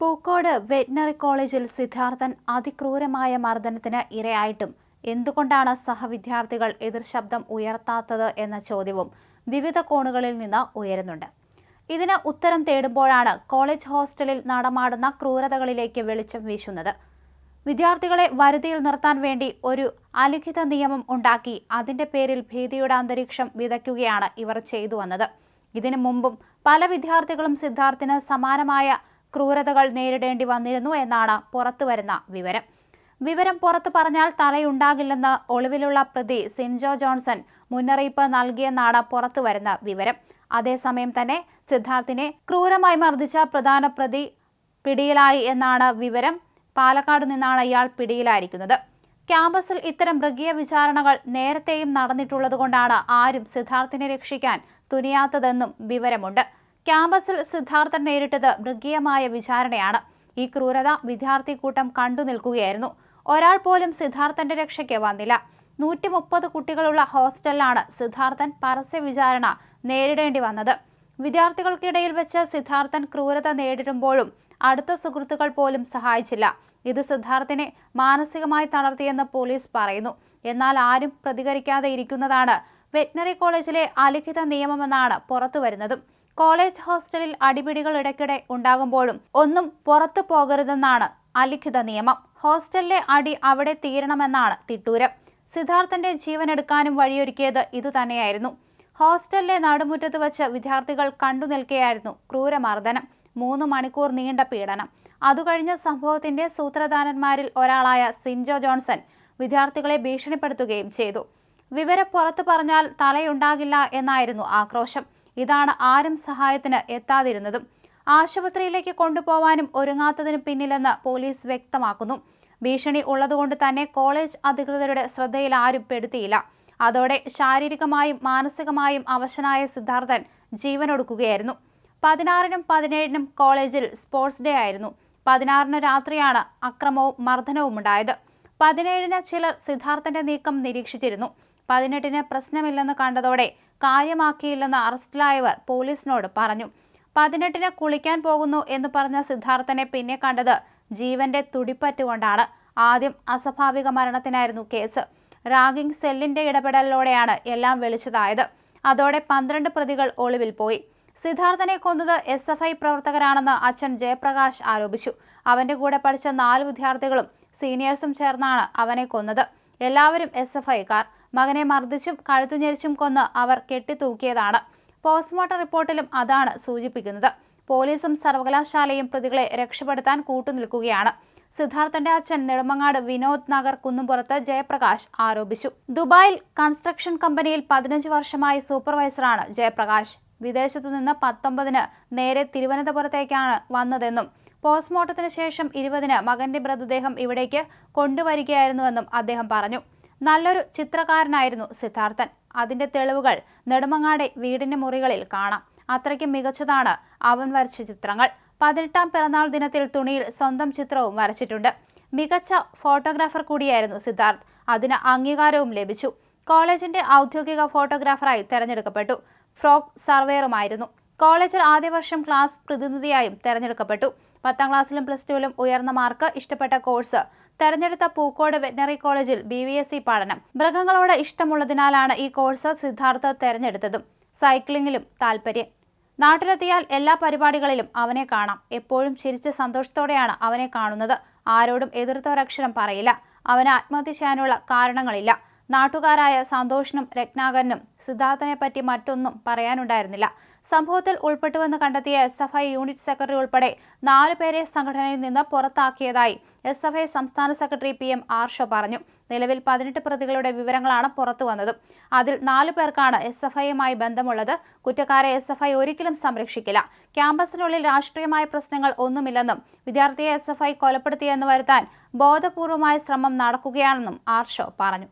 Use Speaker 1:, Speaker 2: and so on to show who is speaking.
Speaker 1: Pookode veterinary കോളേജിൽ സിദ്ധാർത്ഥൻ അതിക്രൂരമായ മർദ്ദനത്തിന് ഇരയായിട്ടും. എന്തുകൊണ്ടാണ് സഹവിദ്യാർത്ഥികൾ എതിർശബ്ദം ഉയർത്താത്തത് എന്ന ചോദ്യവും വിവിധ കോണുകളിൽ നിന്ന് ഉയരുന്നുണ്ട്. ഇതിന് ഉത്തരം തേടുമ്പോഴാണ് കോളേജ് ഹോസ്റ്റലിൽ നടമാടുന്ന ക്രൂരതകളിലേക്ക് വെളിച്ചം വീശുന്നത്. വിദ്യാർത്ഥികളെ വരുതിയിൽ നിർത്താൻ വേണ്ടി ഒരു അലിഖിത നിയമം ഉണ്ടാക്കി അതിന്റെ പേരിൽ ഭീതിയുടെ അന്തരീക്ഷം വിതയ്ക്കുകയാണ് ഇവർ ചെയ്തു വന്നത്. ഇതിനു മുമ്പും പല വിദ്യാർത്ഥികളും സിദ്ധാർത്ഥിന് സമാനമായ ക്രൂരതകൾ നേരിടേണ്ടി വന്നിരുന്നു എന്നാണ് പുറത്തുവരുന്ന വിവരം. വിവരം പുറത്തു പറഞ്ഞാൽ തലയുണ്ടാകില്ലെന്ന് ഒളിവിലുള്ള പ്രതി സിൻജോ ജോൺസൺ മുന്നറിയിപ്പ് നൽകിയെന്നാണ് പുറത്തുവരുന്ന വിവരം. അതേസമയം തന്നെ സിദ്ധാർത്ഥിനെ ക്രൂരമായി മർദ്ദിച്ച പ്രധാന പ്രതി പിടിയിലായി എന്നാണ് വിവരം. പാലക്കാട് നിന്നാണ് ഇയാൾ പിടിയിലായിരിക്കുന്നത്. ക്യാമ്പസിൽ ഇത്തരം മൃഗീയ വിചാരണകൾ നേരത്തെയും നടന്നിട്ടുള്ളതുകൊണ്ടാണ് ആരും സിദ്ധാർത്ഥിനെ രക്ഷിക്കാൻ തുനിയാത്തതെന്നും വിവരമുണ്ട്. ക്യാമ്പസിൽ സിദ്ധാർത്ഥൻ നേരിട്ടത് മൃഗീയമായ വിചാരണയാണ്. ഈ ക്രൂരത വിദ്യാർത്ഥി കൂട്ടം കണ്ടു നിൽക്കുകയായിരുന്നു. ഒരാൾ പോലും സിദ്ധാർത്ഥന്റെ രക്ഷയ്ക്ക് വന്നില്ല. നൂറ്റി മുപ്പത് കുട്ടികളുള്ള ഹോസ്റ്റലിലാണ് സിദ്ധാർത്ഥൻ പരസ്യ വിചാരണ നേരിടേണ്ടി വന്നത്. വിദ്യാർത്ഥികൾക്കിടയിൽ വെച്ച് സിദ്ധാർത്ഥൻ ക്രൂരത നേരിടുമ്പോഴും അടുത്ത സുഹൃത്തുക്കൾ പോലും സഹായിച്ചില്ല. ഇത് സിദ്ധാർത്ഥിനെ മാനസികമായി തളർത്തിയെന്ന് പോലീസ് പറയുന്നു. എന്നാൽ ആരും പ്രതികരിക്കാതെ ഇരിക്കുന്നതാണ് വെറ്റിനറി കോളേജിലെ അലിഖിത നിയമമെന്നാണ് പുറത്തുവരുന്നതും. കോളേജ് ഹോസ്റ്റലിൽ അടിപിടികൾ ഇടയ്ക്കിടെ ഉണ്ടാകുമ്പോഴും ഒന്നും പുറത്തു പോകരുതെന്നാണ് അലിഖിത നിയമം. ഹോസ്റ്റലിലെ അടി അവിടെ തീരണമെന്നാണ് തിട്ടൂരം. സിദ്ധാർത്ഥന്റെ ജീവൻ എടുക്കാനും വഴിയൊരുക്കിയത് ഇതുതന്നെയായിരുന്നു. ഹോസ്റ്റലിലെ നടുമുറ്റത്ത് വച്ച് വിദ്യാർത്ഥികൾ കണ്ടു നിൽക്കുകയായിരുന്നു ക്രൂരമർദ്ദനം. മൂന്ന് മണിക്കൂർ നീണ്ട പീഡനം. അതുകഴിഞ്ഞ സംഭവത്തിന്റെ സൂത്രധാരന്മാരിൽ ഒരാളായ സിൻജോ ജോൺസൺ വിദ്യാർത്ഥികളെ ഭീഷണിപ്പെടുത്തുകയും ചെയ്തു. വിവരം പുറത്തു പറഞ്ഞാൽ തലയുണ്ടാകില്ല എന്നായിരുന്നു ആക്രോശം. ഇതാണ് ആരും സഹായത്തിന് എത്താതിരുന്നതും. ആശുപത്രിയിലേക്ക് കൊണ്ടുപോവാനും ഒരുങ്ങാത്തതിന് പിന്നിലെന്ന് പോലീസ് വ്യക്തമാക്കുന്നു. ഭീഷണി ഉള്ളതുകൊണ്ട് തന്നെ കോളേജ് അധികൃതരുടെ ശ്രദ്ധയിൽ ആരും പെടുത്തിയില്ല. അതോടെ ശാരീരികമായും മാനസികമായും അവശനായ സിദ്ധാർത്ഥൻ ജീവനൊടുക്കുകയായിരുന്നു. പതിനാറിനും പതിനേഴിനും കോളേജിൽ സ്പോർട്സ് ഡേ ആയിരുന്നു. പതിനാറിന് രാത്രിയാണ് അക്രമവും മർദ്ദനവും ഉണ്ടായത്. പതിനേഴിന് ചിലർ സിദ്ധാർത്ഥന്റെ നീക്കം നിരീക്ഷിച്ചിരുന്നു. പതിനെട്ടിന് പ്രശ്നമില്ലെന്ന് കണ്ടതോടെ കാര്യമാക്കിയില്ലെന്ന് അറസ്റ്റിലായവർ പോലീസിനോട് പറഞ്ഞു. പതിനെട്ടിന് കുളിക്കാൻ പോകുന്നു എന്ന് പറഞ്ഞ സിദ്ധാർത്ഥനെ പിന്നെ കണ്ടത് ജീവന്റെ തുടിപ്പറ്റുകൊണ്ടാണ്. ആദ്യം അസ്വാഭാവിക മരണത്തിനായിരുന്നു കേസ്. റാഗിംഗ് സെല്ലിന്റെ ഇടപെടലിലൂടെയാണ് എല്ലാം വെളിച്ചതായത്. അതോടെ പന്ത്രണ്ട് പ്രതികൾ ഒളിവിൽ പോയി. സിദ്ധാർത്ഥനെ കൊന്നത് എസ് എഫ് ഐ പ്രവർത്തകരാണെന്ന് അച്ഛൻ ജയപ്രകാശ് ആരോപിച്ചു. അവന്റെ കൂടെ പഠിച്ച നാല് വിദ്യാർത്ഥികളും സീനിയേഴ്സും ചേർന്നാണ് അവനെ കൊന്നത്. എല്ലാവരും എസ് എഫ് ഐക്കാർ. മകനെ മർദ്ദിച്ചും കഴുത്തുഞ്ഞരിച്ചും കൊന്ന് അവർ കെട്ടിത്തൂക്കിയതാണ്. പോസ്റ്റ്മോർട്ടം റിപ്പോർട്ടിലും അതാണ് സൂചിപ്പിക്കുന്നത്. പോലീസും സർവകലാശാലയും പ്രതികളെ രക്ഷപ്പെടുത്താൻ കൂട്ടുനിൽക്കുകയാണ്. സിദ്ധാർത്ഥന്റെ അച്ഛൻ നെടുമങ്ങാട് വിനോദ് നഗർ കുന്നുംപുറത്ത് ജയപ്രകാശ് ആരോപിച്ചു. ദുബായിൽ കൺസ്ട്രക്ഷൻ കമ്പനിയിൽ പതിനഞ്ച് വർഷമായി സൂപ്പർവൈസറാണ് ജയപ്രകാശ്. വിദേശത്തു നിന്ന് പത്തൊമ്പതിന് നേരെ തിരുവനന്തപുരത്തേക്കാണ് വന്നതെന്നും പോസ്റ്റ്മോർട്ടത്തിന് ശേഷം ഇരുപതിന് മകന്റെ മൃതദേഹം ഇവിടേക്ക് കൊണ്ടുവരികയായിരുന്നുവെന്നും അദ്ദേഹം പറഞ്ഞു. നല്ലൊരു ചിത്രകാരനായിരുന്നു സിദ്ധാർത്ഥൻ. അതിന്റെ തെളിവുകൾ നെടുമങ്ങാടെ വീടിന്റെ മുറികളിൽ കാണാം. അത്രയ്ക്ക് മികച്ചതാണ് അവൻ വരച്ച ചിത്രങ്ങൾ. പതിനെട്ടാം പിറന്നാൾ ദിനത്തിൽ തുണിയിൽ സ്വന്തം ചിത്രവും വരച്ചിട്ടുണ്ട്. മികച്ച ഫോട്ടോഗ്രാഫർ കൂടിയായിരുന്നു സിദ്ധാർത്ഥ്. അതിന് അംഗീകാരവും ലഭിച്ചു. കോളേജിന്റെ ഔദ്യോഗിക ഫോട്ടോഗ്രാഫറായി തെരഞ്ഞെടുക്കപ്പെട്ടു. ഫ്രോക്ക് സർവേയറുമായിരുന്നു കോളേജിൽ ആദ്യ വർഷം ക്ലാസ് പ്രതിനിധിയായും തെരഞ്ഞെടുക്കപ്പെട്ടു. പത്താം ക്ലാസ്സിലും പ്ലസ് ടുവിലും ഉയർന്ന മാർക്ക് ഇഷ്ടപ്പെട്ട കോഴ്സ്. തെരഞ്ഞെടുത്ത പൂക്കോട് വെറ്റിനറി കോളേജിൽ ബി വി എസ് സി പഠനം. മൃഗങ്ങളോട് ഇഷ്ടമുള്ളതിനാലാണ് ഈ കോഴ്സ് സിദ്ധാർത്ഥ തെരഞ്ഞെടുത്തതും. സൈക്ലിങ്ങിലും താല്പര്യം നാട്ടിലെത്തിയാൽ എല്ലാ പരിപാടികളിലും അവനെ കാണാം. എപ്പോഴും ചിരിച്ച സന്തോഷത്തോടെയാണ് അവനെ കാണുന്നത്. ആരോടും എതിർത്തൊരക്ഷരം പറയില്ല. അവന് ആത്മഹത്യ ചെയ്യാനുള്ള കാരണങ്ങളില്ല. നാട്ടുകാരായ സന്തോഷിനും രത്നാകരനും സിദ്ധാർത്ഥനെ പറ്റി മറ്റൊന്നും പറയാനുണ്ടായിരുന്നില്ല. സംഭവത്തിൽ ഉൾപ്പെട്ടുവെന്ന് കണ്ടെത്തിയ S F I unit secretary ഉൾപ്പെടെ നാലുപേരെ സംഘടനയിൽ നിന്ന് പുറത്താക്കിയതായി എസ് എഫ് ഐ സംസ്ഥാന സെക്രട്ടറി പി എം ആർഷോ പറഞ്ഞു. നിലവിൽ പതിനെട്ട് പ്രതികളുടെ വിവരങ്ങളാണ് പുറത്തു വന്നത്. അതിൽ നാലു പേർക്കാണ് എസ് എഫ് ഐയുമായി ബന്ധമുള്ളത്. കുറ്റക്കാരെ എസ് എഫ് ഐ ഒരിക്കലും സംരക്ഷിക്കില്ല. ക്യാമ്പസിനുള്ളിൽ രാഷ്ട്രീയമായ പ്രശ്നങ്ങൾ ഒന്നുമില്ലെന്നും വിദ്യാർത്ഥിയെ എസ് എഫ് ഐ കൊലപ്പെടുത്തിയെന്ന് വരുത്താൻ ബോധപൂർവമായ ശ്രമം നടക്കുകയാണെന്നും ആർഷോ പറഞ്ഞു.